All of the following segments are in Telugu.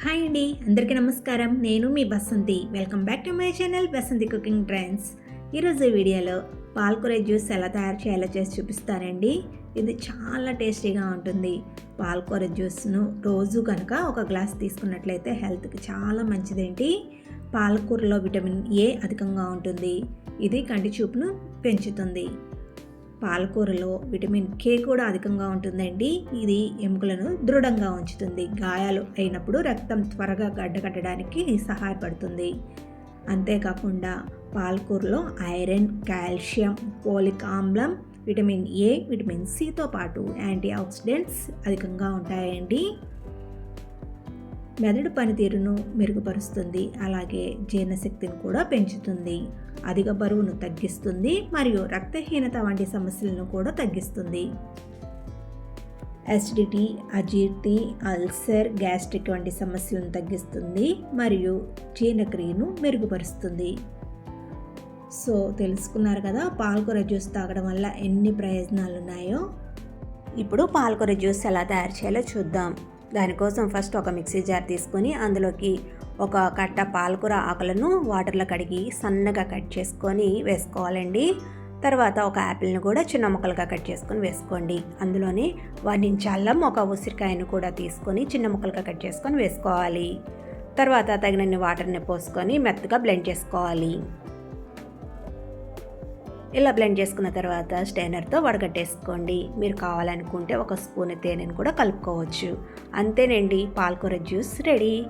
హాయ్ అండి అందరికీ నమస్కారం. నేను మీ Basanti. Welcome back to my channel Basanti cooking trends ఈరోజు వీడియోలో పాలకూర జ్యూస్ ఎలా తయారు చేయాలో చేసి చూపిస్తానండి. ఇది చాలా టేస్టీగా ఉంటుంది. పాలకూర జ్యూస్ను రోజు కనుక ఒక గ్లాస్ తీసుకున్నట్లయితే హెల్త్కి చాలా మంచిదేంటి? పాలకూరలో విటమిన్ ఏ అధికంగా ఉంటుంది. ఇది కంటి చూపును పెంచుతుంది. పాలకూరలో విటమిన్ కే కూడా అధికంగా ఉంటుందండి. ఇది ఎముకలను దృఢంగా ఉంచుతుంది. గాయాలు అయినప్పుడు రక్తం త్వరగా గడ్డకట్టడానికి సహాయపడుతుంది. అంతేకాకుండా పాలకూరలో ఐరన్ కాల్షియం పోలిక్ ఆమ్లం విటమిన్ ఏ విటమిన్ సితో పాటు యాంటీ ఆక్సిడెంట్స్ అధికంగా ఉంటాయండి. మెదడు పనితీరును మెరుగుపరుస్తుంది. అలాగే జీర్ణశక్తిని కూడా పెంచుతుంది. అధిక బరువును తగ్గిస్తుంది మరియు రక్తహీనత వంటి సమస్యలను కూడా తగ్గిస్తుంది. అసిడిటీ అజీర్తి అల్సర్ గ్యాస్ట్రిక్ వంటి సమస్యలను తగ్గిస్తుంది మరియు జీర్ణక్రియను మెరుగుపరుస్తుంది. సో తెలుసుకున్నారు కదా పాలకూర జ్యూస్ తాగడం వల్ల ఎన్ని ప్రయోజనాలు ఉన్నాయో ఇప్పుడు పాలకూర జ్యూస్ ఎలా తయారు చేయాలో చూద్దాం. దానికోసం ఫస్ట్ ఒక మిక్సీ జార్ తీసుకొని అందులోకి ఒక కట్ట పాలకూర ఆకులను వాటర్లో కడిగి సన్నగా కట్ చేసుకొని వేసుకోవాలండి. తర్వాత ఒక యాపిల్ని కూడా చిన్న ముక్కలుగా కట్ చేసుకొని వేసుకోండి. అందులోనే వాటిని అల్లం ఒక ఉసిరికాయను కూడా తీసుకొని చిన్న ముక్కలుగా కట్ చేసుకొని వేసుకోవాలి. తర్వాత తగినన్ని వాటర్ని పోసుకొని మెత్తగా బ్లెండ్ చేసుకోవాలి. ఇలా బ్లెండ్ చేసుకున్న తర్వాత స్టైనర్తో వడగట్టేసుకోండి. మీరు కావాలనుకుంటే ఒక స్పూన్ తేనెను కూడా కలుపుకోవచ్చు. అంతేనండి పాలకూర జ్యూస్ రెడీ.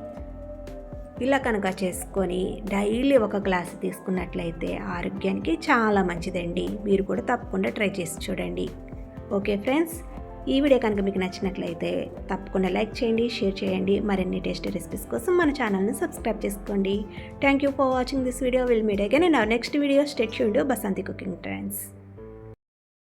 ఇలా కనుక చేసుకొని డైలీ ఒక గ్లాస్ తీసుకున్నట్లయితే ఆరోగ్యానికి చాలా మంచిదండి. మీరు కూడా తప్పకుండా ట్రై చేసి చూడండి. ఓకే ఫ్రెండ్స్ ఈ వీడియో కనుక మీకు నచ్చినట్లయితే తప్పకుండా లైక్ చేయండి షేర్ చేయండి. మరిన్ని టేస్టీ రెసిపీస్ కోసం మన ఛానల్ని సబ్స్క్రైబ్ చేసుకోండి. Thank you for watching this video will meet again and next video stay tuned Basanti cooking trends